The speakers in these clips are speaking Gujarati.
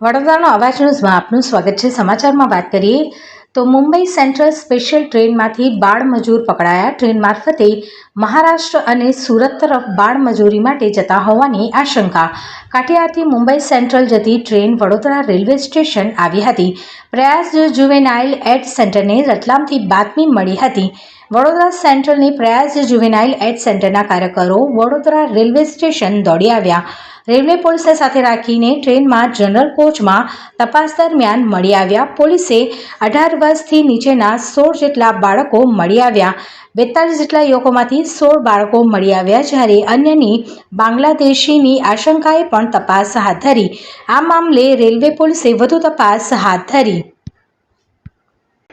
વડોદરાનો અવાજ ન્યૂઝમાં આપનું સ્વાગત છે. સમાચારમાં વાત કરીએ તો મુંબઈ સેન્ટ્રલ સ્પેશિયલ ટ્રેનમાંથી બાળ મજૂર પકડાયા. ટ્રેન મારફતે મહારાષ્ટ્ર અને સુરત તરફ બાળ મજૂરી માટે જતા હોવાની આશંકા. કાઠિયારથી મુંબઈ સેન્ટ્રલ જતી ટ્રેન વડોદરા રેલવે સ્ટેશન આવી હતી. પ્રયાસ જુવેનાઇલ એડ સેન્ટરને રતલામથી બાતમી મળી હતી. વડોદરા સેન્ટ્રલની પ્રયાસ જુવેનાઇલ એડ સેન્ટરના કાર્યકરો વડોદરા રેલવે સ્ટેશન દોડી આવ્યા. રેલવે પોલીસને સાથે રાખીને ટ્રેનમાં જનરલ કોચમાં તપાસ દરમિયાન મળી આવ્યા. પોલીસે અઢાર વર્ષથી નીચેના સોળ જેટલા બાળકો મળી આવ્યા. બેતાલીસ જેટલા યુવકોમાંથી સોળ બાળકો મળી આવ્યા, જ્યારે અન્યની બાંગ્લાદેશીની આશંકાએ પણ તપાસ હાથ ધરી. આ મામલે રેલવે પોલીસે વધુ તપાસ હાથ ધરી.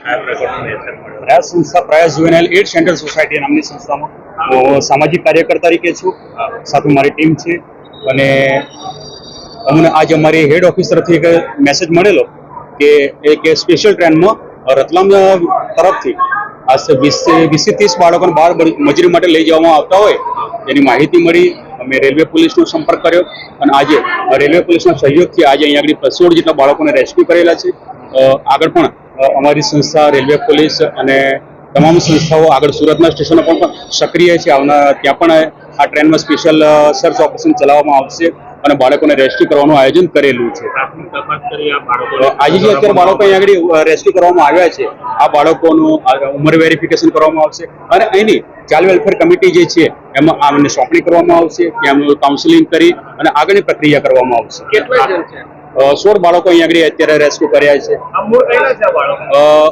પ્રયાસ સંસ્થા પ્રયાસ જુવેનાઇલ એડ સેન્ટર સોસાયટી નામની સંસ્થામાં. હું. સામાજિક કાર્યકર તરીકે છું. સાથે મારી ટીમ છે. અને અમને આજે અમારી હેડ ઓફિસ તરફથી એક મેસેજ મળેલો કે એક સ્પેશિયલ ટ્રેનમાં રતલામ તરફથી આજે વીસથી વીસથી ત્રીસ બાળકોને બહાર મજૂરી માટે લઈ જવામાં આવતા હોય એની માહિતી મળી. અમે રેલવે પોલીસનો સંપર્ક કર્યો. અને આજે રેલવે પોલીસના સહયોગથી આજે અહીંયા આગળ સોળ જેટલા બાળકોને રેસ્ક્યુ કરેલા છે. આગળ પણ અમારી સંસ્થા રેલવે પોલીસ અને તમામ સંસ્થાઓ આગળ સુરતના સ્ટેશનો પણ સક્રિય છે. આવના ત્યાં પણ આ ટ્રેનમાં સ્પેશિયલ સર્ચ ઓપરેશન ચલાવવામાં આવશે અને બાળકોને રેસ્ક્યુ કરવાનું આયોજન કરેલું છે. આજે જે અત્યારે બાળકો અહીંયા આગળ રેસ્ક્યુ કરવામાં આવ્યા છે આ બાળકોનું ઉંમર વેરિફિકેશન કરવામાં આવશે અને અહીંની ચાઇલ્ડ વેલફેર કમિટી જે છે એમાં આમને સોંપણી કરવામાં આવશે ત્યાં કાઉન્સિલિંગ કરી અને આગળની પ્રક્રિયા કરવામાં આવશે. કેટલા જણ છે? અ, સોળ બાળકો અહીંયા આગળ અત્યારે રેસ્ક્યુ કર્યા છે.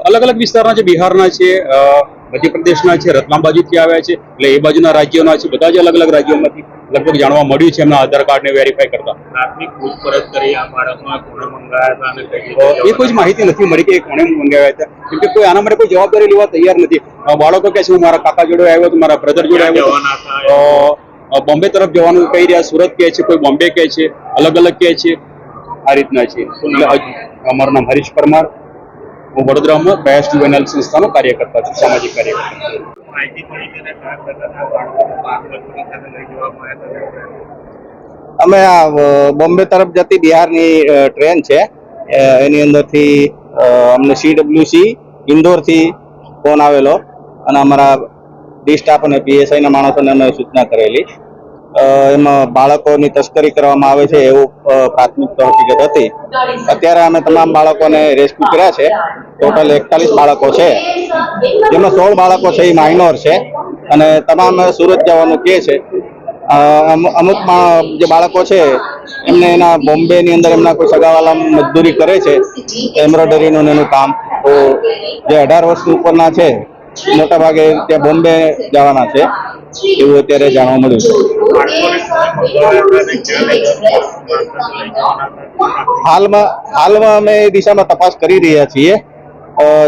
અલગ અલગ વિસ્તારના છે બિહારના છે મધ્યપ્રદેશના છે રતલામ બાજુથી આવ્યા છે એટલે એ બાજુના રાજ્યોના છે બધા જ અલગ અલગ રાજ્યોમાંથી લગભગ જાણવા મળ્યું છે એમના આધાર કાર્ડને વેરીફાઈ કરતા. એ કોઈ જ માહિતી નથી મળી કે કોણે મંગાવ્યા હતા. કેમ કે કોઈ આના માટે કોઈ જવાબદારી લેવા તૈયાર નથી. બાળકો કહે છે હું મારા કાકા જોડે આવ્યો હતો મારા બ્રધર જોડે આવ્યો બોમ્બે તરફ જવાનું કહી રહ્યા સુરત કહે છે કોઈ બોમ્બે કહે છે અલગ અલગ કહે છે. આ રીતના છે. એટલે અમારું નામ હરીશ પરમાર. હું વડોદરામાં બેસ્ટ જુવેનાઇલ સંસ્થાનો કાર્યકર્તા છું સામાજિક કાર્યકર્તા. અમે આ બોમ્બે તરફ જતી બિહારની ટ્રેન છે. એની અંદરથી અમને સીડબ્લ્યુસી ઇન્દોરથી ફોન આવેલો અને અમારા ડી સ્ટાફ અને પીએસઆઈના માણસોને અમે સૂચના કરેલી. એમાં બાળકોની તસ્કરી કરવામાં આવે છે એવું પ્રાથમિક હકીકત હતી. અત્યારે અમે તમામ બાળકોને રેસ્ક્યુ કર્યા છે. ટોટલ એકતાલીસ બાળકો છે. જેમાં સોળ બાળકો છે એ માઇનોર છે. અને તમામ સુરત જવાનું કહે છે. અમુક જે બાળકો છે, એમને એના બોમ્બેની અંદર એમના કોઈ સગાવાલા મજદૂરી કરે છે એમ્બ્રોઇડરીનું એનું કામ. તો જે અઢાર વર્ષ ઉપરના છે મોટા ભાગે ત્યાં બોમ્બે જવાના છે. એવું અત્યારે જાણવા મળ્યું છે. હાલમાં હાલમાં અમે એ દિશામાં તપાસ કરી રહ્યા છીએ.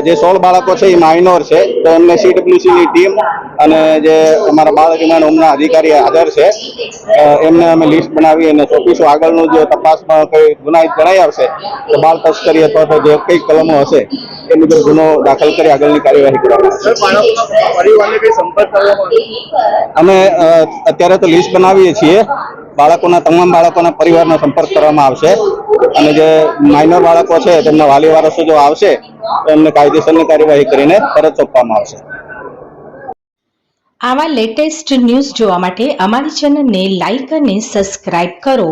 જે સોળ બાળકો છે એ માઇનોર છે. તો એમને સીડબ્લ્યુસીની ટીમ અને જે અમારા બાળ વિમાન હોમના અધિકારી હાજર છે. એમને અમે લિસ્ટ બનાવી અને સોંપીશું. આગળનું જો તપાસમાં કોઈ ગુનાહિત જણાઈ આવશે તો બાળ તસ્કરી અથવા તો જે કઈ કલમો હશે એ મુજબ ગુનો દાખલ કરી આગળની કાર્યવાહી કરવામાં અમે અત્યારે તો લિસ્ટ બનાવીએ છીએ. બાળકોના તમામ બાળકોના પરિવારનો સંપર્ક કરવામાં આવશે. અને જે માઇનર બાળકો છે, તેમના વાલી વારસો જો આવશે, તો એમને કાયદેસરની કાર્યવાહી કરીને પરત સોંપવામાં આવશે. આવા લેટેસ્ટ ન્યૂઝ જોવા માટે અમારી ચેનલને લાઈક અને સબસ્ક્રાઇબ કરો.